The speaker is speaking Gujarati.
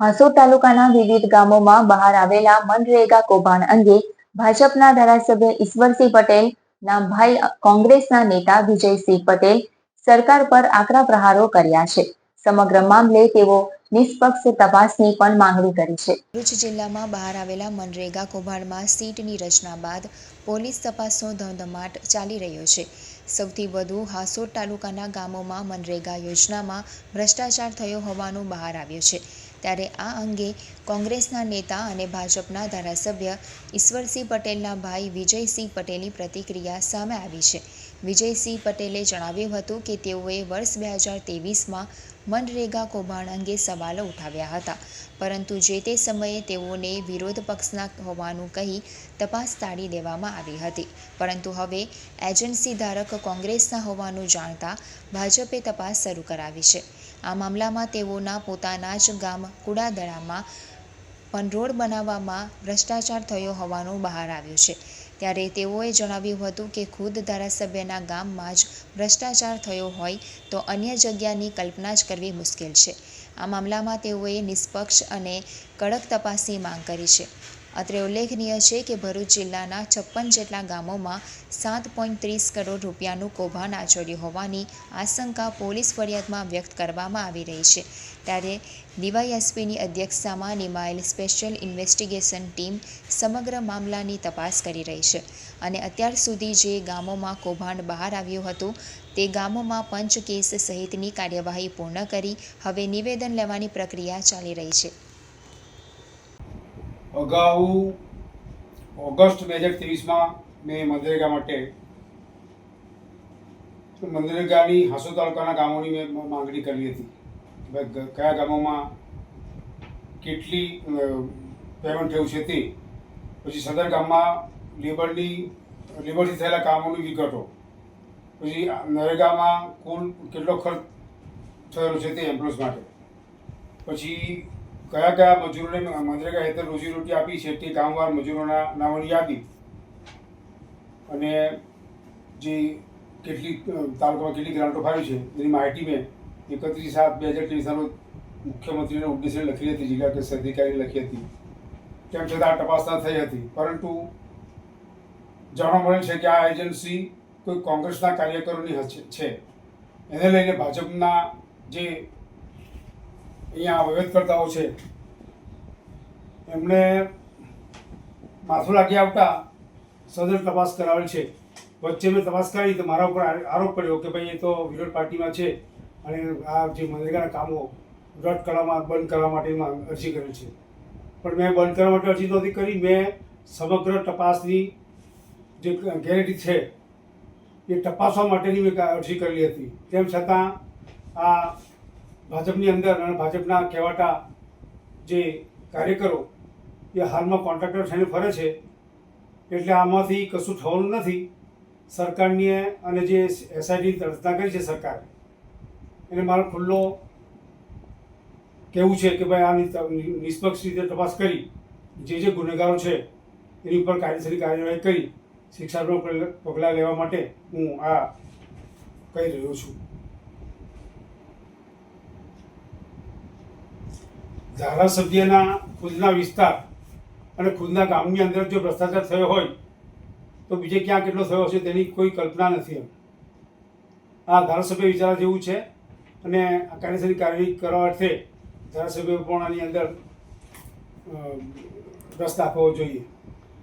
હાંસોદ તાલુકાના વિવિધ ગામોમાં બહાર આવેલા મનરેગા કૌભાંડ અંગે ભાજપના ધારાસભ્ય ઈશ્વરસિંહ પટેલના ભાઈ કોંગ્રેસના નેતા વિજયસિંહ પટેલ સરકાર પર આકરા પ્રહારો કર્યા છે. સમગ્ર મામલે તેઓ નિષ્પક્ષ તપાસની પણ માંગણી કરી છે. ભરૂચ જિલ્લામાં બહાર આવેલા મનરેગા કૌભાંડમાં સીટની રચના બાદ પોલીસ તપાસનો ધમધમાટ ચાલી રહ્યો છે. સૌથી વધુ હાંસોદ તાલુકાના ગામોમાં મનરેગા યોજનામાં ભ્રષ્ટાચાર થયો હોવાનું બહાર આવ્યું છે. ત્યારે આ અંગે કોંગ્રેસના નેતા અને ભાજપના ધારાસભ્ય ઈશ્વરસિંહ પટેલના ભાઈ વિજયસિંહ પટેલની પ્રતિક્રિયા સામે આવી છે. વિજયસિંહ પટેલે જણાવ્યું હતું કે તેઓએ વર્ષ બે હજાર તેવીસમાં મનરેગા કૌભાંડ અંગે સવાલો ઉઠાવ્યા હતા. પરંતુ જે તે સમયે તેઓને વિરોધ પક્ષના હોવાનું કહી તપાસ તાળી દેવામાં આવી હતી. પરંતુ હવે એજન્સી ધારક કોંગ્રેસના હોવાનું જાણતા ભાજપે તપાસ શરૂ કરાવી છે. આ મામલામાં તેઓના પોતાના જ ગામ કુડાદડામાં પણ રોડ બનાવવામાં ભ્રષ્ટાચાર થયો હોવાનું બહાર આવ્યું છે. ત્યારે તેઓએ જણાવ્યું હતું કે ખુદ ધારાસભ્યના ગામમાં જ ભ્રષ્ટાચાર થયો હોય તો અન્ય જગ્યાની કલ્પના જ કરવી મુશ્કેલ છે. આ મામલામાં તેઓએ નિષ્પક્ષ અને કડક તપાસની માંગ કરી છે. અત્રે ઉલ્લેખનીય છે કે ભરૂચ જિલ્લાના છપ્પન જેટલા ગામોમાં સાત પોઈન્ટ ત્રીસ કરોડ રૂપિયાનું કૌભાંડ આચર્યું હોવાની આશંકા પોલીસ ફરિયાદમાં વ્યક્ત કરવામાં આવી રહી છે. ત્યારે ડીવાયએસપીની અધ્યક્ષતામાં નિમાયેલ સ્પેશિયલ ઇન્વેસ્ટિગેશન ટીમ સમગ્ર મામલાની તપાસ કરી રહી છે અને અત્યાર સુધી જે ગામોમાં કૌભાંડ બહાર આવ્યું હતું, તે ગામોમાં પંચ કેસ સહિતની કાર્યવાહી પૂર્ણ કરી હવે નિવેદન લેવાની પ્રક્રિયા ચાલી રહી છે. અગાઉ ઓગસ્ટ બે હજાર ત્રેવીસમાં મેં મનરેગા માટે મનરેગાની હાંસો તાલુકાના ગામોની મેં માંગણી કરી હતી કયા ગામોમાં કેટલી પેમેન્ટ થયું છે તે. પછી સદર ગામમાં લેબરની, લેબરથી થયેલા કામોની વિગતો. પછી નરેગામાં કુલ કેટલો ખર્ચ થયેલો છે તે એમ્પ્લોયઝ માટે. પછી કયા કયા મજૂરોને મનરેગા હેઠળ રોજીરોટી આપી છે તે કામવાર મજૂરોના નામોની યાદી અને જે કેટલી તાલુકામાં કેટલી ગ્રાન્ટો ફાવી છે, એની માહિતી મેં એકત્રીસ સાત બે હજાર ત્રેવીસના રોજ મુખ્યમંત્રીને ઉદ્દેશ્ય લખી હતી, જિલ્લા કક્ષા અધિકારીને લખી હતી. તેમ છતાં આ તપાસ ન થઈ હતી, પરંતુ જાણવા મળેલ છે કે આ એજન્સી કોઈ કોંગ્રેસના કાર્યકરોની છે. એને લઈને ભાજપના જે અહીંયા વહીવટકર્તાઓ છે. એમણે માથું લાગી આવતા સદર તપાસ કરાવેલ છે. વચ્ચે મેં તપાસ કરી તો મારા ઉપર આરોપ પડ્યો કે ભાઈ એ તો વિરોધ પાર્ટીમાં છે અને આ જે મનરેગાના કામો રદ કરવામાં, બંધ કરવા માટેમાં અરજી કરેલ છે. પણ મેં બંધ કરવા માટે અરજી નહોતી કરી. મેં સમગ્ર તપાસની જે ગેરંટી છે એ તપાસવા માટેની મેં અરજી કરેલી હતી. તેમ છતાં આ ભાજપની અંદર અને ભાજપના કહેવાતા જે કાર્યકરો, એ હાલમાં કોન્ટ્રાક્ટર થઈને ફરે છે, એટલે આમાંથી કશું થવાનું નથી. સરકારની અને જે એસઆઈટી રચના કરી છે સરકાર, એને મારો ખુલ્લો કહેવું છે કે ભાઈ આની નિષ્પક્ષ રીતે તપાસ કરી, જે જે ગુનેગારો છે, એની ઉપર કાયદેસરની કાર્યવાહી કરી શિક્ષાત્મક પગલાં લેવા માટે હું આ કહી રહ્યો છું. ધારાસભ્યના ખુદના વિસ્તાર અને ખુદના ગામની અંદર જો ભ્રષ્ટાચાર થયો હોય, તો બીજે ક્યાં કેટલો થયો હશે તેની કોઈ કલ્પના નથી આ ધારાસભ્ય વિચારા જેવું છે અને આ કાયદેસરની કાર્યવાહી કરવા અર્થે ધારાસભ્ય પણ આની અંદર રસ દાખવવો જોઈએ.